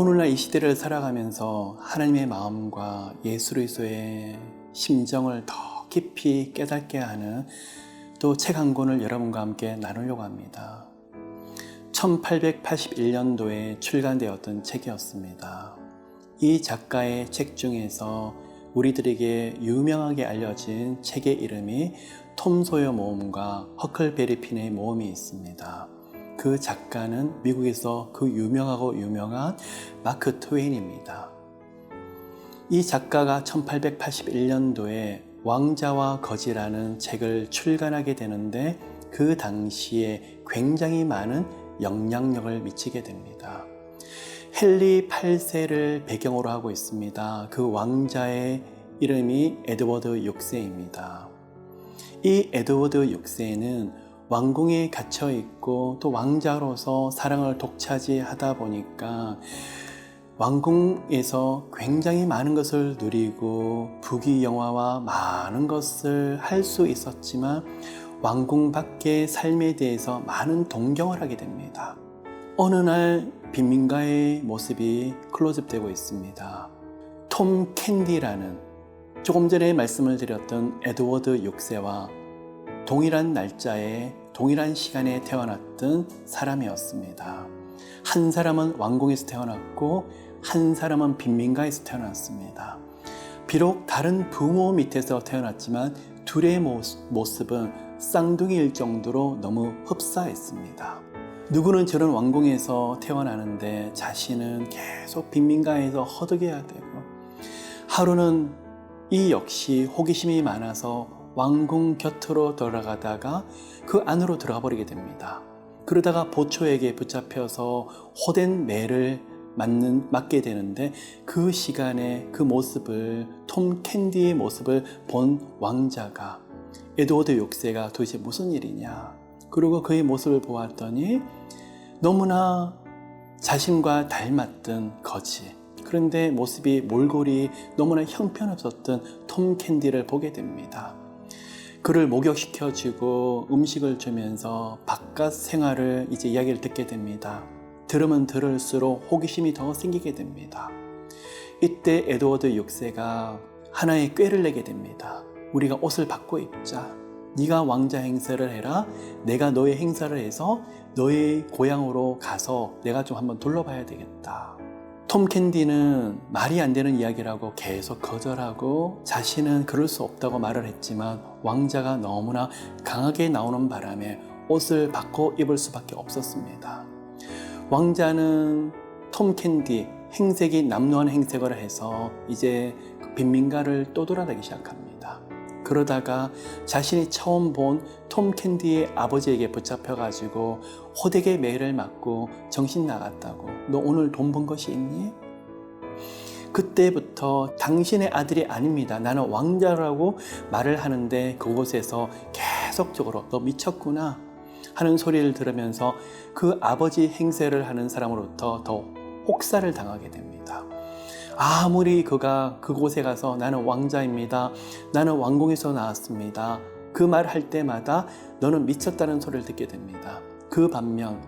오늘날 이 시대를 살아가면서 하나님의 마음과 예수 그리스도의 심정을 더 깊이 깨닫게 하는 또 책 한 권을 여러분과 함께 나누려고 합니다. 1881년도에 출간되었던 책이었습니다. 이 작가의 책 중에서 우리들에게 유명하게 알려진 책의 이름이 톰 소여 모험과 허클베리 핀의 모험이 있습니다. 그 작가는 미국에서 그 유명하고 유명한 마크 트웨인입니다. 이 작가가 1881년도에 왕자와 거지라는 책을 출간하게 되는데 그 당시에 굉장히 많은 영향력을 미치게 됩니다. 헨리 8세를 배경으로 하고 있습니다. 그 왕자의 이름이 에드워드 6세입니다. 이 에드워드 6세는 왕궁에 갇혀 있고 또 왕자로서 사랑을 독차지하다 보니까 왕궁에서 굉장히 많은 것을 누리고 부귀영화와 많은 것을 할 수 있었지만 왕궁 밖의 삶에 대해서 많은 동경을 하게 됩니다. 어느 날 빈민가의 모습이 클로즈되고 있습니다. 톰 캔디라는 조금 전에 말씀을 드렸던 에드워드 6세와 동일한 날짜에 동일한 시간에 태어났던 사람이었습니다. 한 사람은 왕궁에서 태어났고 한 사람은 빈민가에서 태어났습니다. 비록 다른 부모 밑에서 태어났지만 둘의 모습은 쌍둥이일 정도로 너무 흡사했습니다. 누구는 저런 왕궁에서 태어나는데 자신은 계속 빈민가에서 허덕여야 되고 하루는 이 역시 호기심이 많아서 왕궁 곁으로 돌아가다가 그 안으로 들어가 버리게 됩니다. 그러다가 보초에게 붙잡혀서 호된 매를 맞는, 맞게 되는데 그 시간에 그 모습을 톰 캔디의 모습을 본 왕자가 에드워드 6세가 도대체 무슨 일이냐 그리고 그의 모습을 보았더니 너무나 자신과 닮았던 거지 그런데 모습이 몰골이 너무나 형편없었던 톰 캔디를 보게 됩니다. 그를 목욕시켜주고 음식을 주면서 바깥 생활을 이제 이야기를 듣게 됩니다. 들으면 들을수록 호기심이 더 생기게 됩니다. 이때 에드워드 6세가 하나의 꾀를 내게 됩니다. 우리가 옷을 바꿔 입자. 네가 왕자 행세를 해라. 내가 너의 행사를 해서 너의 고향으로 가서 내가 좀 한번 둘러봐야 되겠다. 톰 캔디는 말이 안 되는 이야기라고 계속 거절하고 자신은 그럴 수 없다고 말을 했지만 왕자가 너무나 강하게 나오는 바람에 옷을 바꿔 입을 수밖에 없었습니다. 왕자는 톰 캔디 행색이 남루한 행색을 해서 이제 빈민가를 떠돌아다니기 시작합니다. 그러다가 자신이 처음 본 톰 캔디의 아버지에게 붙잡혀가지고 호되게 매를 맞고 정신 나갔다고 너 오늘 돈 번 것이 있니? 그때부터 당신의 아들이 아닙니다. 나는 왕자라고 말을 하는데 그곳에서 계속적으로 너 미쳤구나 하는 소리를 들으면서 그 아버지 행세를 하는 사람으로부터 더 혹사를 당하게 됩니다. 아무리 그가 그곳에 가서 나는 왕자입니다. 나는 왕궁에서 나왔습니다. 그 말 할 때마다 너는 미쳤다는 소리를 듣게 됩니다. 그 반면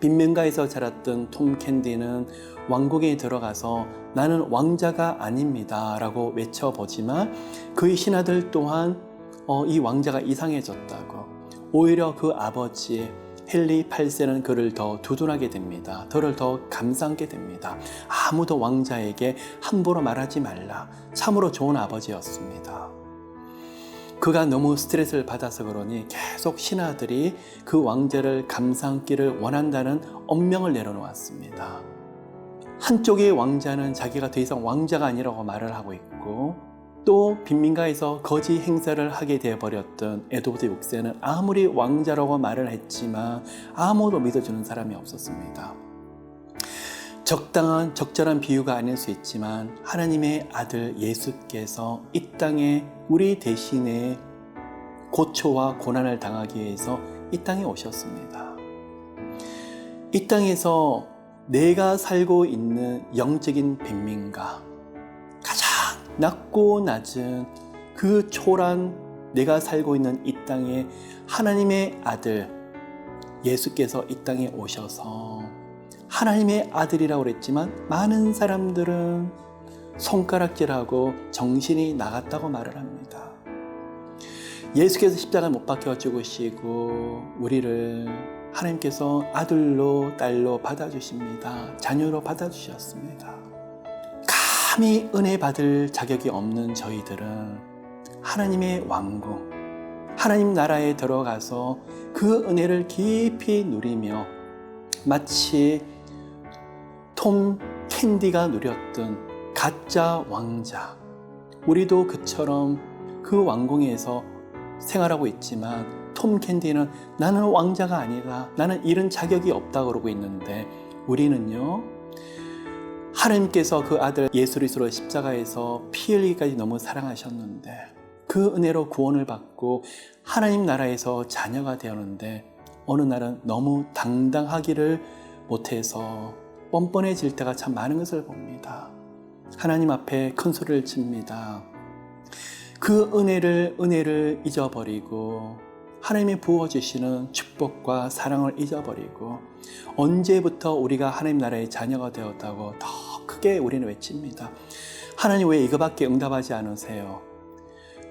빈민가에서 자랐던 톰 캔디는 왕궁에 들어가서 나는 왕자가 아닙니다. 라고 외쳐보지만 그의 신하들 또한 어, 이 왕자가 이상해졌다고 오히려 그 아버지 헨리 8세는 그를 더 두둔하게 됩니다. 그를 더 감상하게 됩니다. 아무도 왕자에게 함부로 말하지 말라. 참으로 좋은 아버지였습니다. 그가 너무 스트레스를 받아서 그러니 계속 신하들이 그 왕자를 감상기를 원한다는 엄명을 내려놓았습니다. 한쪽의 왕자는 자기가 더 이상 왕자가 아니라고 말을 하고 있고 또 빈민가에서 거지 행사를 하게 되어버렸던 에드워드 6세는 아무리 왕자라고 말을 했지만 아무도 믿어주는 사람이 없었습니다. 적당한 적절한 비유가 아닐 수 있지만 하나님의 아들 예수께서 이 땅에 우리 대신에 고초와 고난을 당하기 위해서 이 땅에 오셨습니다. 이 땅에서 내가 살고 있는 영적인 빈민가, 낮고 낮은 그 초란 내가 살고 있는 이 땅에 하나님의 아들 예수께서 이 땅에 오셔서 하나님의 아들이라고 그랬지만 많은 사람들은 손가락질하고 정신이 나갔다고 말을 합니다. 예수께서 십자가 못 박혀 죽으시고 우리를 하나님께서 아들로 딸로 받아주십니다. 자녀로 받아주셨습니다. 감히 은혜 받을 자격이 없는 저희들은 하나님의 왕궁, 하나님 나라에 들어가서 그 은혜를 깊이 누리며 마치 톰 캔디가 누렸던 가짜 왕자. 우리도 그처럼 그 왕궁에서 생활하고 있지만 톰 캔디는 나는 왕자가 아니다. 나는 이런 자격이 없다 그러고 있는데 우리는요. 하나님께서 그 아들 예수 그리스도를 십자가에서 피 흘리기까지 너무 사랑하셨는데 그 은혜로 구원을 받고 하나님 나라에서 자녀가 되었는데 어느 날은 너무 당당하기를 못해서 뻔뻔해질 때가 참 많은 것을 봅니다. 하나님 앞에 큰 소리를 칩니다. 그 은혜를 은혜를 잊어버리고 하나님이 부어주시는 축복과 사랑을 잊어버리고 언제부터 우리가 하나님 나라의 자녀가 되었다고 더 크게 우리는 외칩니다. 하나님 왜 이거밖에 응답하지 않으세요?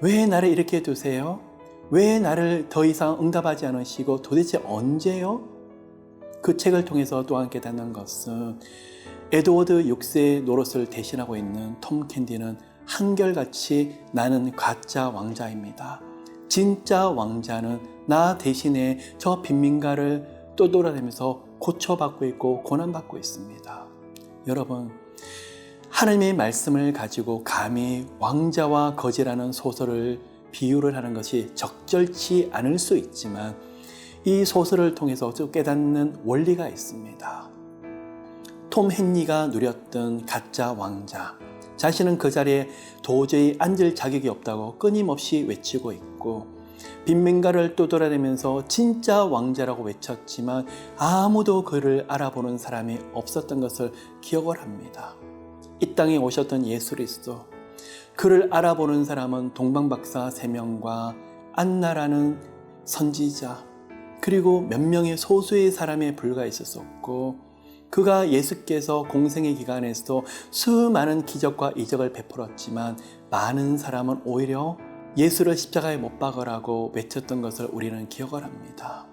왜 나를 이렇게 두세요? 왜 나를 더 이상 응답하지 않으시고 도대체 언제요? 그 책을 통해서 또한 깨닫는 것은 에드워드 6세의 노릇을 대신하고 있는 톰 캔디는 한결같이 나는 가짜 왕자입니다. 진짜 왕자는 나 대신에 저 빈민가를 떠돌아다니면서 고쳐받고 있고 고난받고 있습니다. 여러분, 하나님의 말씀을 가지고 감히 왕자와 거지라는 소설을 비유를 하는 것이 적절치 않을 수 있지만 이 소설을 통해서 깨닫는 원리가 있습니다. 톰 헨리가 누렸던 가짜 왕자. 자신은 그 자리에 도저히 앉을 자격이 없다고 끊임없이 외치고 있고, 빈민가를 떠돌아다니면서 진짜 왕자라고 외쳤지만 아무도 그를 알아보는 사람이 없었던 것을 기억을 합니다. 이 땅에 오셨던 예수 그리스도. 그를 알아보는 사람은 동방박사 세 명과 안나라는 선지자, 그리고 몇 명의 소수의 사람에 불과했었고 그가 예수께서 공생의 기간에서도 수많은 기적과 이적을 베풀었지만 많은 사람은 오히려 예수를 십자가에 못 박으라고 외쳤던 것을 우리는 기억을 합니다.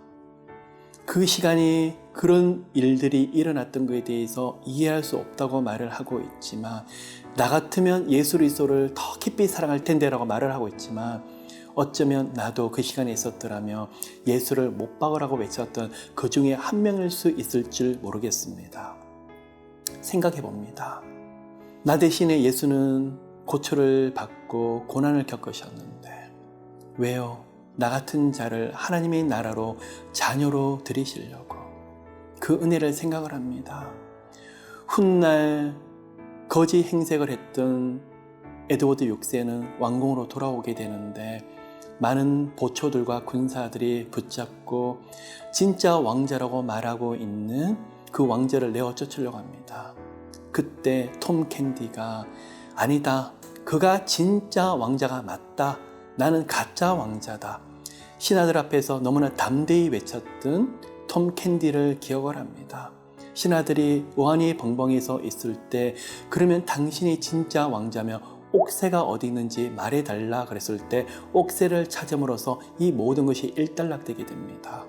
그 시간이 그런 일들이 일어났던 것에 대해서 이해할 수 없다고 말을 하고 있지만 나 같으면 예수 그리스도를 더 깊이 사랑할 텐데라고 말을 하고 있지만 어쩌면 나도 그 시간에 있었더라면 예수를 못 박으라고 외쳤던 그 중에 한 명일 수 있을 줄 모르겠습니다. 생각해 봅니다. 나 대신에 예수는 고초를 받고 고난을 겪으셨는데 왜요? 나 같은 자를 하나님의 나라로 자녀로 들이시려고 그 은혜를 생각을 합니다. 훗날 거지 행색을 했던 에드워드 6세는 왕궁으로 돌아오게 되는데 많은 보초들과 군사들이 붙잡고 진짜 왕자라고 말하고 있는 그 왕자를 내어 쫓으려고 합니다. 그때 톰 캔디가 아니다. 그가 진짜 왕자가 맞다. 나는 가짜 왕자다. 신하들 앞에서 너무나 담대히 외쳤던 톰 캔디를 기억을 합니다. 신하들이 원이 벙벙해서 있을 때 그러면 당신이 진짜 왕자며 옥새가 어디 있는지 말해달라 그랬을 때 옥새를 찾음으로써 이 모든 것이 일단락되게 됩니다.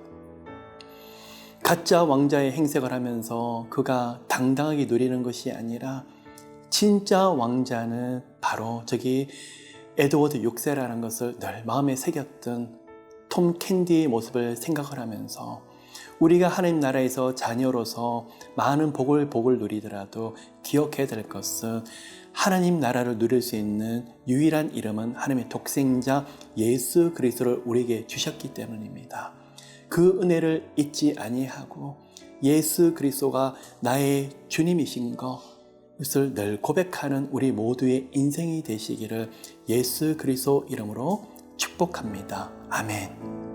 가짜 왕자의 행색을 하면서 그가 당당하게 누리는 것이 아니라 진짜 왕자는 바로 저기 에드워드 6세라는 것을 늘 마음에 새겼던 톰 캔디의 모습을 생각을 하면서 우리가 하나님 나라에서 자녀로서 많은 복을 복을 누리더라도 기억해야 될 것은 하나님 나라를 누릴 수 있는 유일한 이름은 하나님의 독생자 예수 그리스도를 우리에게 주셨기 때문입니다. 그 은혜를 잊지 아니하고 예수 그리스도가 나의 주님이신 것을 늘 고백하는 우리 모두의 인생이 되시기를 예수 그리스도 이름으로 축복합니다. 아멘.